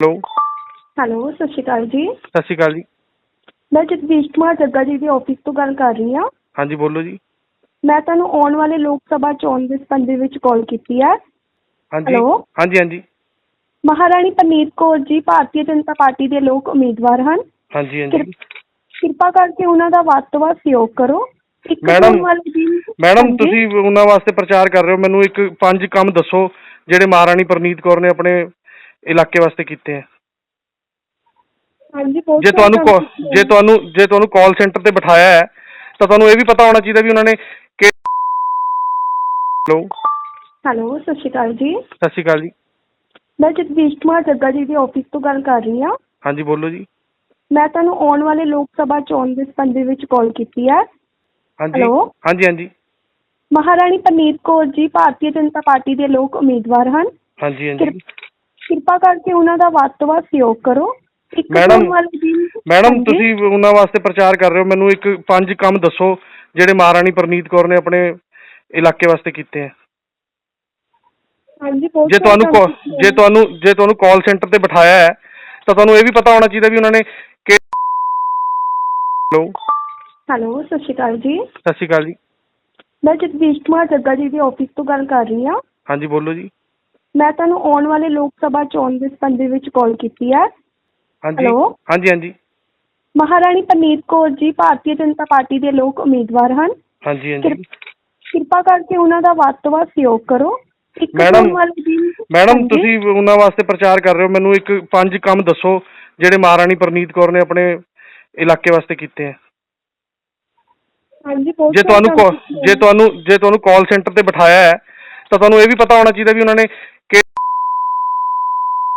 Hello. Hello ਸਤਿ ਸ਼੍ਰੀ ਅਕਾਲ ਜੀ। ਸਤਿ ਸ਼੍ਰੀ ਅਕਾਲ ਜੀ। ਮੈਂ ਜਗਦੀਸ਼ ਕੁਮਾਰ ਜੱਗਾ ਜੀ ਦੇ ਆਫਿਸ ਤੋਂ ਗੱਲ ਕਰ ਰਹੀ ਹਾਂ। ਹਾਂਜੀ ਬੋਲੋ ਜੀ। ਮੈਂ ਤੁਹਾਨੂੰ ਆਉਣ ਵਾਲੇ ਲੋਕ ਸਭਾ ਚੋਣ ਦੇ ਸੰਬੰਧ ਵਿੱਚ ਕਾਲ ਕੀਤੀ ਹੈ। ਹਾਂਜੀ। ਹੈਲੋ। ਹਾਂਜੀ ਹਾਂਜੀ। ਮਹਾਰਾਣੀ ਪਰਨੀਤ ਕੌਰ ਜੀ ਭਾਰਤੀ ਜਨਤਾ ਪਾਰਟੀ ਦੇ ਲੋਕ ਉਮੀਦਵਾਰ ਹਨ। ਹਾਂਜੀ ਹਾਂਜੀ। ਕਿਰ- ਕਿਰਪਾ ਕਰਕੇ ਉਹਨਾਂ ਦਾ ਵੱਧ ਤੋਂ ਵੱਧ ਸਹਿਯੋਗ ਕਰੋ। ਇੱਕ ਮੈਡਮ- ਆਉਣ ਵਾਲੇ ਦਿਨ ਮੈਡਮ ਹਾਂਜੀ। ਤੁਸੀਂ ਉਹਨਾਂ ਵਾਸਤੇ ਪ੍ਰਚਾਰ ਕਰ ਰਹੇ ਹੋ। ਮੈਨੂੰ ਇੱਕ ਪੰਜ ਕੰਮ ਦੱਸੋ ਜਿਹੜੇ ਮਹਾਰਾਣੀ ਪ੍ਰਨੀਤ ਕੌਰ ਨੇ ਆਪਣੇ ਇਲਾਕੇ ਵਾਸਤੇ ਕੀਤੇ ਹੈ ਹਾਂਜੀ ਬਹੁਤ ਜੇ ਤੁਹਾਨੂੰ ਜੇ ਹਨ। ਤੁਹਾਨੂੰ ਜੇ ਤੁਹਾਨੂੰ ਕਾਲ ਸੈਂਟਰ ਤੇ ਬਿਠਾਇਆ ਹੈ ਤਾਂ ਤੁਹਾਨੂੰ ਇਹ ਵੀ ਪਤਾ ਹੋਣਾ ਚਾਹੀਦਾ ਵੀ ਉਹਨਾਂ ਨੇ ਕਿ ਹੈਲੋ ਹੈਲੋ ਸਤਿ ਸ਼੍ਰੀ ਅਕਾਲ ਜੀ। ਸਤਿ ਸ਼੍ਰੀ ਅਕਾਲ ਜੀ। ਮੈਂ ਜਗਦੀਸ਼ ਕੁਮਾਰ ਜੱਗਾ ਜੀ ਦੇ ਆਫਿਸ ਤੋਂ ਗੱਲ ਕਰ ਰਹੀ ਹਾਂ। ਹਾਂਜੀ ਬੋਲੋ ਜੀ। ਮੈਂ ਤੁਹਾਨੂੰ ਆਉਣ ਵਾਲੇ ਲੋਕ ਸਭਾ ਚੋਣ ਦੇ ਸੰਬੰਧ ਦੇ ਵਿੱਚ ਕਾਲ ਕੀਤੀ ਹੈ। ਹਾਂਜੀ। ਹੈਲੋ। ਹਾਂਜੀ ਹਾਂਜੀ। ਮਹਾਰਾਣੀ ਪਰਨੀਤ ਕੌਰ ਜੀ ਭਾਰਤੀ ਜਨਤਾ ਪਾਰਟੀ ਦੇ ਲੋਕ ਉਮੀਦਵਾਰ ਹਨ। ਹਾਂਜੀ ਹਾਂਜੀ। ਕਿਰ- ਕਿਰਪਾ ਕਰਕੇ ਉਹਨਾਂ ਦਾ ਵੱਧ ਤੋਂ ਵੱਧ ਸਹਿਯੋਗ ਕਰੋ। ਇੱਕ ਮੈਡਮ- ਆਉਣ ਵਾਲੇ ਦਿਨ ਮੈਡਮ ਹਾਂਜੀ। ਤੁਸੀਂ ਉਹਨਾਂ ਵਾਸਤੇ ਪ੍ਰਚਾਰ ਕਰ ਰਹੇ ਹੋ। ਮੈਨੂੰ ਇੱਕ ਪੰਜ ਕੰਮ ਦੱਸੋ ਜਿਹੜੇ ਮਹਾਰਾਣੀ ਪ੍ਰਨੀਤ ਕੌਰ ਨੇ ਆਪਣੇ ਇਲਾਕੇ ਵਾਸਤੇ ਕੀਤੇ ਹੈ ਹਾਂਜੀ ਬਹੁਤ ਜੇ ਸਾਰੇ ਤੁਹਾਨੂੰ ਕੰਮ call- ਕੀਤੇ ਜੇ ਹਨ। ਤੁਹਾਨੂੰ ਜੇ ਤੁਹਾਨੂੰ ਕਾਲ ਸੈਂਟਰ ਤੇ ਬਿਠਾਇਆ ਹੈ ਤਾਂ ਤੁਹਾਨੂੰ ਇਹ ਵੀ ਪਤਾ ਹੋਣਾ ਚਾਹੀਦਾ ਵੀ ਉਹਨਾਂ ਨੇ ਕਿ ਹੈਲੋ ਹੈਲੋ ਸਤਿ ਸ਼੍ਰੀ ਅਕਾਲ ਜੀ। ਸਤਿ ਸ਼੍ਰੀ ਅਕਾਲ ਜੀ। ਮੈਂ ਜਗਦੀਸ਼ ਕੁਮਾਰ ਜੱਗਾ ਜੀ ਦੇ ਆਫਿਸ ਤੋਂ ਗੱਲ ਕਰ ਰਹੀ ਹਾਂ। ਹਾਂਜੀ ਬੋਲੋ ਜੀ। ਮੈਂ ਤੁਹਾਨੂੰ ਆਉਣ ਵਾਲੇ ਲੋਕ ਸਭਾ ਚੋਣ ਦੇ ਸੰਬੰਧ ਵਿੱਚ ਕਾਲ ਕੀਤੀ ਹੈ। ਹਾਂਜੀ। ਹਾਂਜੀ ਹਾਂਜੀ। ਮਹਾਰਾਣੀ ਪਰਨੀਤ ਕੌਰ ਜੀ ਭਾਰਤੀ ਜਨਤਾ ਪਾਰਟੀ ਦੇ ਲੋਕ ਉਮੀਦਵਾਰ ਹਨ। ਹਾਂਜੀ ਹਾਂਜੀ। ਕਿਰ- ਕਿਰਪਾ ਕਰਕੇ ਉਹਨਾਂ ਦਾ ਵੱਧ ਤੋਂ ਵੱਧ ਸਹਿਯੋਗ ਕਰੋ। ਇੱਕ ਮੈਡਮ- ਆਉਣ ਵਾਲੇ ਦਿਨ ਮੈਡਮ ਹਾਂਜੀ। ਤੁਸੀਂ ਉਹਨਾਂ ਵਾਸਤੇ ਪ੍ਰਚਾਰ ਕਰ ਰਹੇ ਹੋ। ਮੈਨੂੰ ਇੱਕ ਪੰਜ ਕੰਮ ਦੱਸੋ ਜਿਹੜੇ ਮਹਾਰਾਣੀ ਪ੍ਰਨੀਤ ਕੌਰ ਨੇ ਆਪਣੇ ਇਲਾਕੇ ਵਾਸਤੇ ਕੀਤੇ ਹੈ ਹਾਂਜੀ ਬਹੁਤ ਜੇ ਤੁਹਾਨੂੰ ਜੇ ਹਨ। ਤੁਹਾਨੂੰ ਜੇ ਤੁਹਾਨੂੰ ਕਾਲ ਸੈਂਟਰ ਤੇ ਬਿਠਾਇਆ ਹੈ ਤਾਂ ਤੁਹਾਨੂੰ ਇਹ ਵੀ ਪਤਾ ਹੋਣਾ ਚਾਹੀਦਾ ਵੀ ਉਹਨਾਂ ਨੇ